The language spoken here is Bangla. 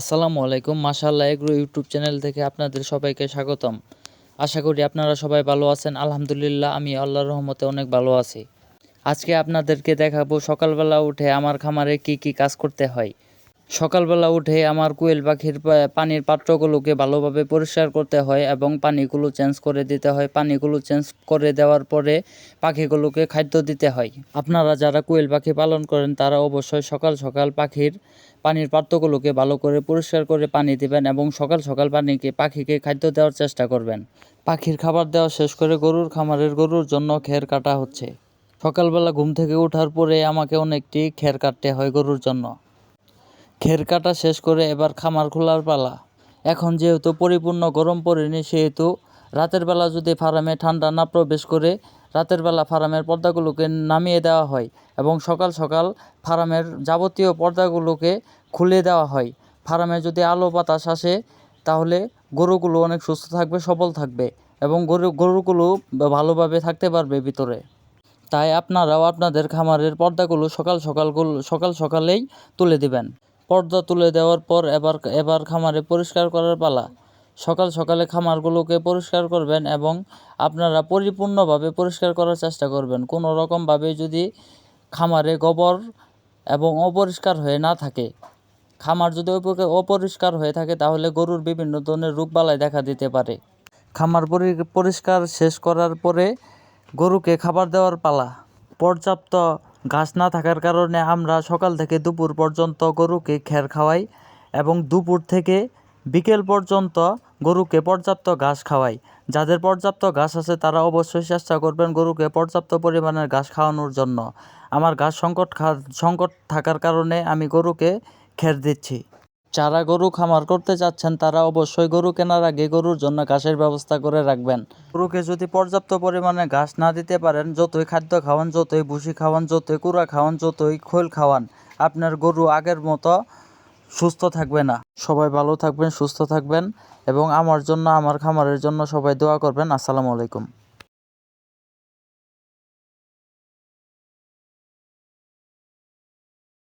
আসসালামু আলাইকুম। মাসাল্লাহ এগ্রো ইউটিউব চ্যানেল থেকে আপনাদের সবাইকে স্বাগতম। আশা করি আপনারা সবাই ভালো আছেন। আলহামদুলিল্লাহ, আমি আল্লাহর রহমতে অনেক ভালো আছি। আজকে আপনাদেরকে দেখাবো সকালবেলা উঠে আমার খামারে কি কি কাজ করতে হয়। সকালবেলা উঠে আমার কোয়েল পাখির পানির পাত্রগুলোকে ভালোভাবে পরিষ্কার করতে হয় এবং পানিগুলো চেঞ্জ করে দিতে হয়। পানিগুলো চেঞ্জ করে দেওয়ার পরে পাখিগুলোকে খাদ্য দিতে হয়। আপনারা যারা কোয়েল পাখি পালন করেন, তারা অবশ্যই সকাল সকাল পাখির পানির পাত্রগুলোকে ভালো করে পরিষ্কার করে পানি দিবেন এবং সকাল সকাল পানিকে পাখিকে খাদ্য দেওয়ার চেষ্টা করবেন। পাখির খাবার দেওয়া শেষ করে গরুর খামারের গরুর জন্য খের কাটা হচ্ছে। সকালবেলা ঘুম থেকে ওঠার পরে আমাকে অনেকটি খের কাটতে হয় গরুর জন্য। খের কাটা শেষ করে এবার খামার খোলার পালা। এখন যেহেতু পরিপূর্ণ গরম পড়েনি, সেহেতু রাতের বেলা যদি ফার্মে ঠান্ডা না প্রবেশ করে, রাতের বেলা ফার্মের পর্দাগুলোকে নামিয়ে দেওয়া হয় এবং সকাল সকাল ফার্মের যাবতীয় পর্দাগুলোকে খুলে দেওয়া হয়। ফার্মে যদি আলো বাতাস আসে, তাহলে গরুগুলো অনেক সুস্থ থাকবে, সবল থাকবে এবং গরু, গরুগুলো ভালোভাবে থাকতে পারবে ভিতরে। তাই আপনারাও আপনাদের খামারের পর্দাগুলো সকাল সকালগুলো সকাল সকালেই তুলে দিবেন। পর্দা তুলে দেওয়ার পর এবার এবার খামারে পরিষ্কার করার পালা। সকাল সকালে খামারগুলোকে পরিষ্কার করবেন এবং আপনারা পরিপূর্ণভাবে পরিষ্কার করার চেষ্টা করবেন। কোনো রকমভাবে যদি খামারে গোবর এবং অপরিষ্কার হয়ে না থাকে, খামার যদি অপ- অপরিষ্কার হয়ে থাকে, তাহলে গরুর বিভিন্ন ধরনের রোগবালাই দেখা দিতে পারে। খামার পরি- পরিষ্কার শেষ করার পরে গরুকে খাবার দেওয়ার পালা। পর্যাপ্ত ঘাস না থাকার কারণে আমরা সকাল থেকে দুপুর পর্যন্ত গরুকে খ্যার খাওয়াই এবং দুপুর থেকে বিকেল পর্যন্ত গরুকে পর্যাপ্ত ঘাস খাওয়াই। যাদের পর্যাপ্ত ঘাস আছে, তারা অবশ্যই চেষ্টা করবেন গরুকে পর্যাপ্ত পরিমাণের ঘাস খাওয়ানোর জন্য। আমার ঘাস সংকট সংকট থাকার কারণে আমি গরুকে খ্যার দিচ্ছি। যারা গরু খামার করতে চাচ্ছেন তারা অবশ্যই গরু কেনার আগে গরুর জন্য ঘাসের ব্যবস্থা করে রাখবেন। গরুকে যদি পর্যাপ্ত পরিমাণে ঘাস না দিতে পারেন, যতই খাদ্য খাওয়ান, যতই ভুসি খাওয়ান, যতই কুড়া খাওয়ান, যতই খোল খাওয়ান, আপনার গরু আগের মতো সুস্থ থাকবে না। সবাই ভালো থাকবেন, সুস্থ থাকবেন এবং আমার জন্য, আমার খামারের জন্য সবাই দোয়া করবেন। আসসালামু আলাইকুম।